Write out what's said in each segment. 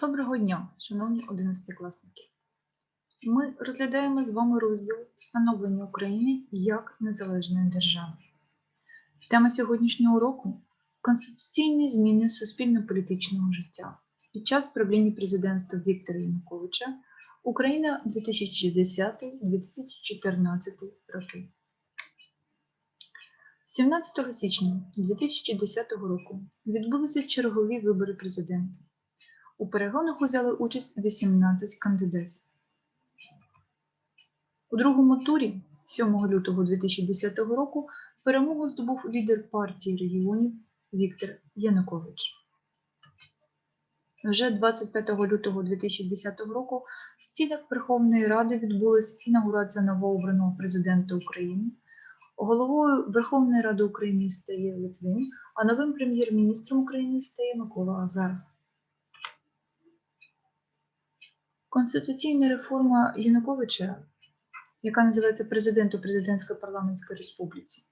Доброго дня, шановні одинадцятикласники. Ми розглядаємо з вами розділ становлення України як незалежної держави. Тема сьогоднішнього уроку конституційні зміни суспільно-політичного життя під час правління президентства Віктора Януковича Україна 2010-2014 роки. 17 січня 2010 року відбулися чергові вибори президента. У перегонах узяли участь 18 кандидатів. У другому турі, 7 лютого 2010 року, перемогу здобув лідер партії регіонів Віктор Янукович. Вже 25 лютого 2010 року в стінах Верховної Ради відбулася інаугурація новообраного президента України. Головою Верховної Ради України стає Литвин, а новим прем'єр-міністром України стає Микола Азаров. Конституційна реформа Януковича, яка називається президент у президентської парламентської республіці,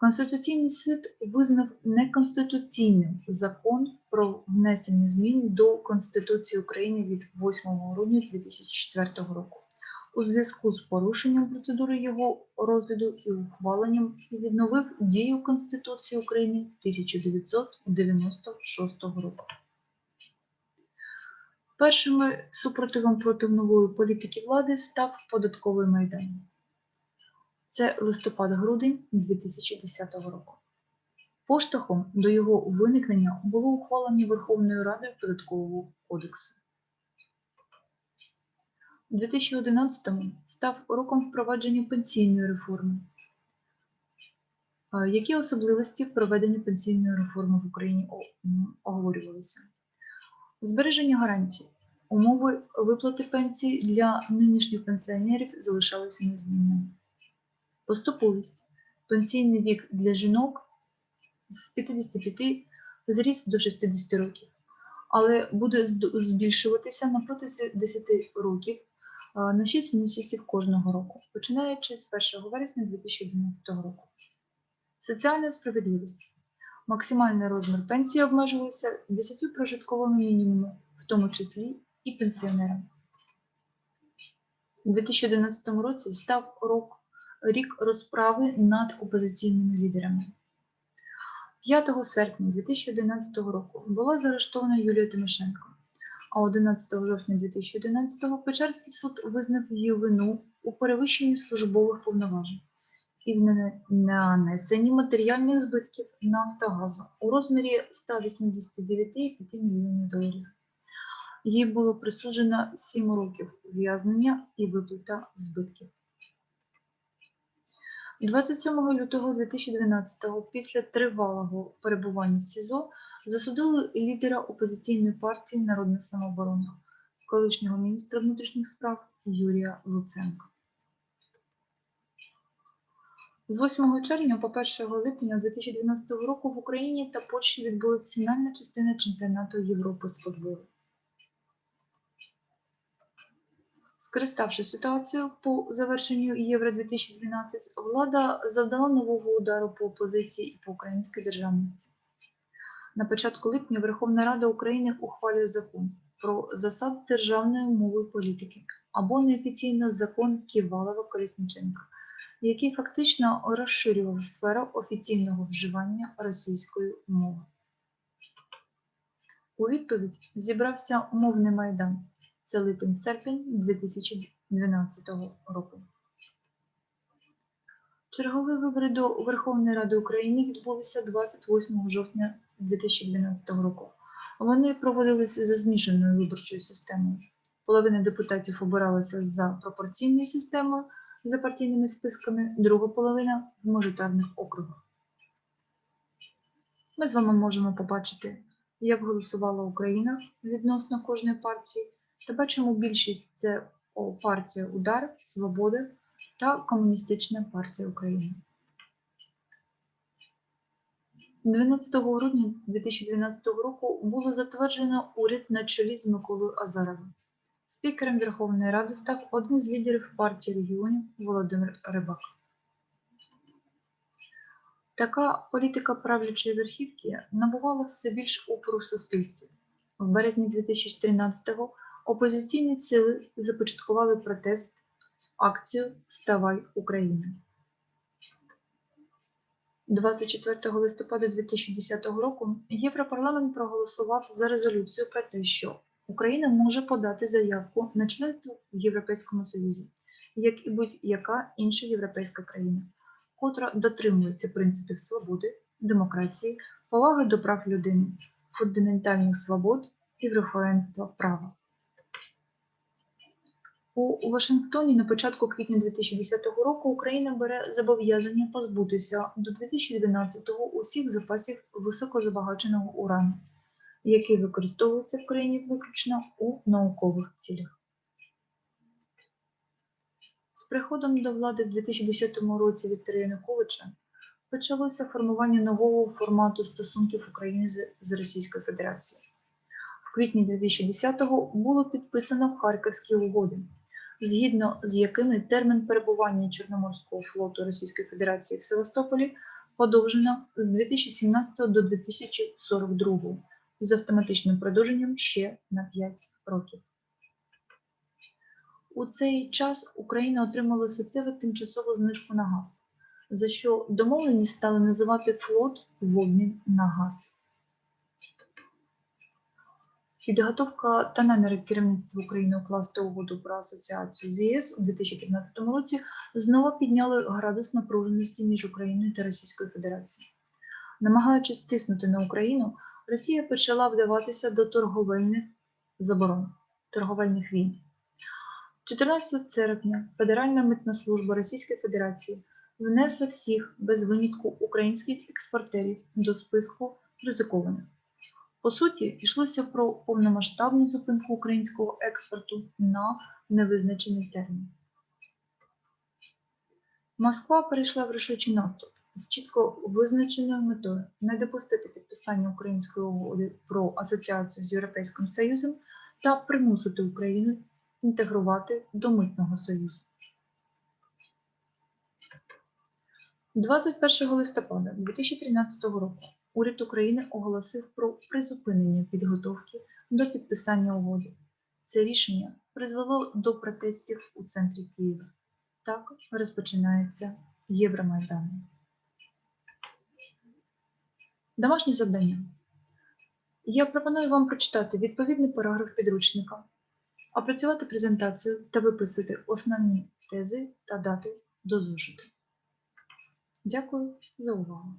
Конституційний суд визнав неконституційним закон про внесення змін до Конституції України від 8 грудня 2004 року у зв'язку з порушенням процедури його розгляду і ухваленням і відновив дію Конституції України 1996 року. Першими супротивом проти нової політики влади став податковий майдан. Це листопад-грудень 2010 року. Поштовхом до його виникнення було ухвалення Верховною Радою податкового кодексу. У 2011-му став роком впровадження пенсійної реформи. Які особливості проведення пенсійної реформи в Україні оговорювалися? Збереження гарантій. Умови виплати пенсій для нинішніх пенсіонерів залишалися незмінними. Поступовість. Пенсійний вік для жінок з 55 зріс до 60 років, але буде збільшуватися на протязі 10 років на 6 місяців кожного року, починаючи з 1 вересня 2011 року. Соціальна справедливість. Максимальний розмір пенсії обмежувався 10 прожитковими мінімумами, в тому числі і пенсіонерам. У 2011 році став рок, рік розправи над опозиційними лідерами. 5 серпня 2011 року була заарештована Юлія Тимошенко, а 11 жовтня 2011 Печерський суд визнав її вину у перевищенні службових повноважень і в нанесенні матеріальних збитків Нафтогазу у розмірі 189,5 мільйонів доларів. Їй було присуджено 7 років ув'язнення і виплата збитків. 27 лютого 2012-го, після тривалого перебування в СІЗО, засудили лідера опозиційної партії Народна самооборона, колишнього міністра внутрішніх справ Юрія Луценка. З 8 червня по 1 липня 2012 року в Україні та Польщі відбулася фінальна частина чемпіонату Європи з футболу. Скориставши ситуацію по завершенню Євро 2012, влада завдала нового удару по опозиції і по українській державності. На початку липня Верховна Рада України ухвалює закон про засад державної мови політики або неофіційно закон Ківалова-Колісниченка, який фактично розширював сферу офіційного вживання російської мови. У відповідь зібрався мовний майдан. Це липень-серпень 2012 року. Чергові вибори до Верховної Ради України відбулися 28 жовтня 2012 року. Вони проводилися за змішаною виборчою системою. Половина депутатів обиралася за пропорційною системою за партійними списками, друга половина в мажоритарних округах. Ми з вами можемо побачити, як голосувала Україна відносно кожної партії, та бачимо більшість це партія Удар, Свобода та Комуністична партія України. 12 грудня 2012 року було затверджено уряд на чолі з Миколою Азаровим. Спікером Верховної Ради став один з лідерів партії регіонів Володимир Рибак. Така політика правлячої верхівки набувала все більш опору в суспільстві. В березні 2013-го опозиційні сили започаткували протест акцію Вставай Україна. 24 листопада 2010 року Європарламент проголосував за резолюцію про те, що Україна може подати заявку на членство в Європейському Союзі, як і будь-яка інша європейська країна, котра дотримується принципів свободи, демократії, поваги до прав людини, фундаментальних свобод і верховенства права. У Вашингтоні на початку квітня 2010 року Україна бере зобов'язання позбутися до 2012-го усіх запасів високозабагаченого урану, який використовується в країні виключно у наукових цілях. З приходом до влади в 2010 році Віктора Януковича почалося формування нового формату стосунків України з, Російською Федерацією. В квітні 2010-го було підписано Харківські угоди, згідно з якими термін перебування Чорноморського флоту Російської Федерації в Севастополі подовжено з 2017 до 2042 з автоматичним продовженням ще на 5 років. У цей час Україна отримала суттєву тимчасову знижку на газ, за що домовлені стали називати флот в обмін на газ. Підготовка та наміри керівництва України укласти угоду про асоціацію з ЄС у 2015 році знову підняли градус напруженості між Україною та Російською Федерацією. Намагаючись тиснути на Україну, Росія почала вдаватися до торговельних заборон, торговельних війн. 14 серпня Федеральна митна служба Російської Федерації внесла всіх без винятку українських експортерів до списку ризикованих. По суті, йшлося про повномасштабну зупинку українського експорту на невизначений термін. Москва перейшла в рішучий наступ з чітко визначеною метою не допустити підписання української угоди про асоціацію з Європейським Союзом та примусити Україну інтегрувати до Митного Союзу. 21 листопада 2013 року уряд України оголосив про призупинення підготовки до підписання угоди. Це рішення призвело до протестів у центрі Києва. Так розпочинається Євромайдан. Домашнє завдання. Я пропоную вам прочитати відповідний параграф підручника, опрацювати презентацію та виписати основні тези та дати до зошиту. Дякую за увагу.